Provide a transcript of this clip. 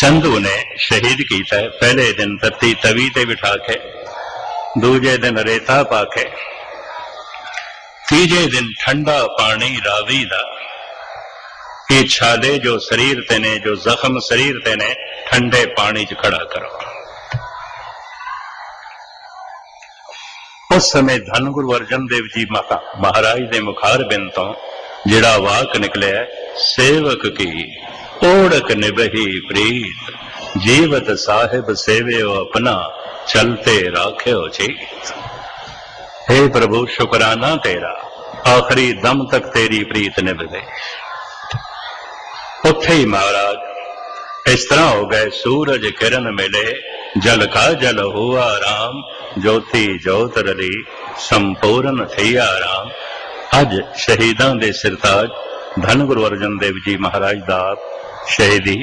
ਸੰਧੂ ਨੇ ਸ਼ਹੀਦ ਕੀਤਾ ਪਹਿਲੇ ਦਿਨ ਤੱਤੀ ਤਵੀ ਤੇ ਬਿਠਾ ਕੇ, ਦੂਜੇ ਦਿਨ ਰੇਤਾ ਪਾ ਕੇ, ਤੀਜੇ ਦਿਨ ਠੰਡਾ ਪਾਣੀ ਰਾਵੀ ਦਾ। ਇਹ ਛਾਲੇ ਜੋ ਸਰੀਰ ਤੇ ਨੇ, ਜੋ ਜ਼ਖਮ ਸਰੀਰ ਤੇ ਨੇ, ਠੰਡੇ ਪਾਣੀ 'ਚ ਖੜਾ ਕਰੋ। ਉਸ ਸਮੇਂ ਧੰਨ ਗੁਰੂ ਅਰਜਨ ਦੇਵ ਜੀ ਮਾਤਾ ਮਹਾਰਾਜ ਦੇ ਮੁਖਾਰ ਬਿੰਦ ਤੋਂ ਜਿਹੜਾ ਵਾਕ ਨਿਕਲਿਆ ਸੇਵਕ ਕੀ? ਓੜਕ ਨਿਭਹੀ ਪ੍ਰੀਤ। ਜੀਵਤ ਸਾਹਿਬ ਸੇਵਿਓ ਆਪਣਾ, ਚਲਤੇ ਰਾਖਿਓ ਚੀਤ। हे ਪ੍ਰਭੂ, ਸ਼ੁਕਰਾਨਾ ਤੇਰਾ। ਆਖਰੀ ਦਮ ਤੱਕ ਤੇਰੀ ਪ੍ਰੀਤ ਨਿਭਦੇ ਉੱਥੇ ਹੀ ਮਹਾਰਾਜ, ਇਸ ਤਰ੍ਹਾਂ ਹੋ ਗਏ, ਸੂਰਜ ਕਿਰਨ ਮਿਲੇ। ਜਲ ਕਾ ਜਲ ਹੁਆ ਰਾਮ, ਜੋਤੀ ਜੋਤ ਰਲੀ। ਸੰਪੂਰਨ ਥਈਆ ਰਾਮ। ਅੱਜ ਸ਼ਹੀਦਾਂ ਦੇ ਸਿਰਤਾਜ ਧੰਨ ਗੁਰੂ ਅਰਜਨ ਦੇਵ ਜੀ ਮਹਾਰਾਜ ਦਾ ਸ਼ਹੀਦੀ